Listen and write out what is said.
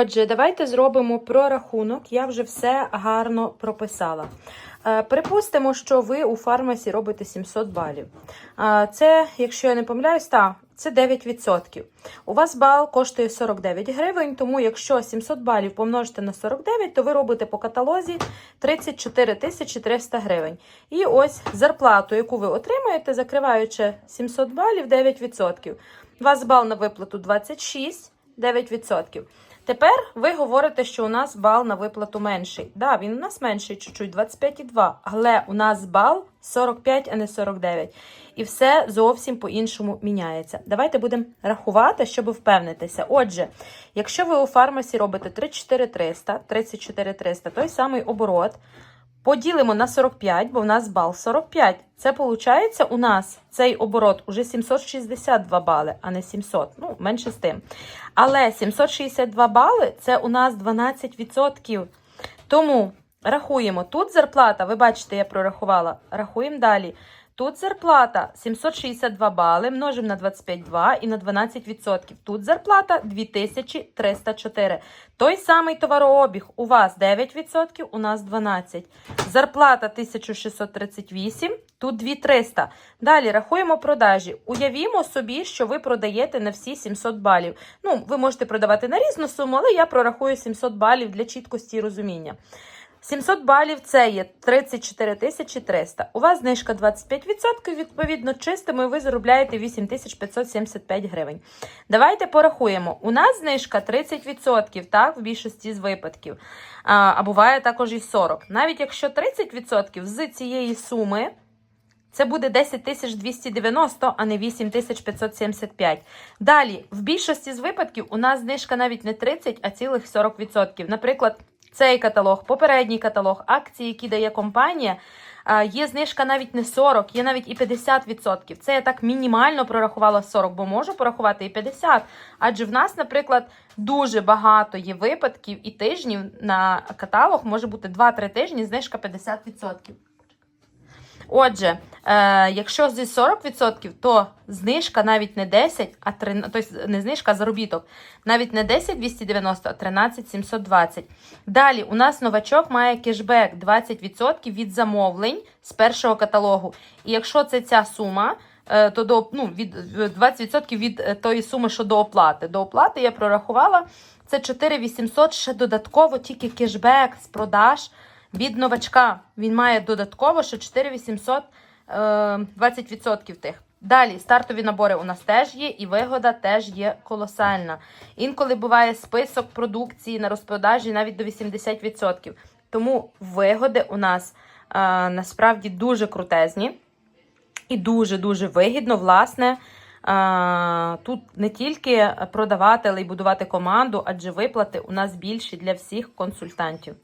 Отже, давайте зробимо прорахунок. Я вже все гарно прописала. Е, Припустимо, що ви у фармасі робите 700 балів. Е, Це, якщо я не помиляюсь, та, це 9%. У вас бал коштує 49 гривень, тому якщо 700 балів помножити на 49, то ви робите по каталозі 34 300 гривень. І ось зарплату, яку ви отримаєте, закриваючи 700 балів, 9%. У вас бал на виплату 26, 9%. Тепер ви говорите, що у нас бал на виплату менший. Да, він у нас менший чуть-чуть, 25,2, але у нас бал 45, а не 49. І все зовсім по-іншому міняється. Давайте будемо рахувати, щоб впевнитися. Отже, якщо ви у фармасі робите 34 300, 34 300, той самий оборот, поділимо на 45, бо в нас бал 45. Це виходить у нас цей оборот уже 762 бали, а не 700. Ну, менше з тим. Але 762 бали це у нас 12%. Тому рахуємо. Тут зарплата, ви бачите, я прорахувала. Рахуємо далі. Тут зарплата 762 бали, множимо на 25,2 і на 12%. Тут зарплата 2304. Той самий товарообіг у вас 9%, у нас 12%. Зарплата 1638, тут 2300. Далі рахуємо продажі. Уявімо собі, що ви продаєте на всі 700 балів. Ну, ви можете продавати на різну суму, але я прорахую 700 балів для чіткості і розуміння. 700 балів це є 34 тисячі 300. У вас знижка 25%, відповідно, чистими ви заробляєте 8575 гривень. Давайте порахуємо. У нас знижка 30%, так, в більшості з випадків. А, а буває також і 40%. Навіть якщо 30% з цієї суми. Це буде 10 290, а не 8 575. Далі, в більшості з випадків у нас знижка навіть не 30, а цілих 40%. Наприклад, цей каталог, попередній каталог, акції, які дає компанія, є знижка навіть не 40, є навіть і 50%. Це я так мінімально прорахувала 40, бо можу порахувати і 50. Адже в нас, наприклад, дуже багато є випадків і тижнів на каталог може бути 2-3 тижні, знижка 50%. Отже, е, якщо зі 40%, то знижка навіть не 10, а 3, тобто не знижка, а заробіток. Навіть не 10 290, а 13 720. Далі у нас новачок має кешбек 20% від замовлень з першого каталогу. І якщо це ця сума, е, то до ну, від 20% від е, тої суми, що до оплати. До оплати я прорахувала це 4800 ще додатково тільки кешбек з продаж від новачка. Він має додатково ще 4800 е, 20% тих. Далі стартові набори у нас теж є, і вигода теж є колосальна. Інколи буває список продукції на розпродажі навіть до 80%. Тому вигоди у нас е, насправді дуже крутезні і дуже-дуже вигідно, власне. е, Тут не тільки продавати, але й будувати команду, адже виплати у нас більші для всіх консультантів.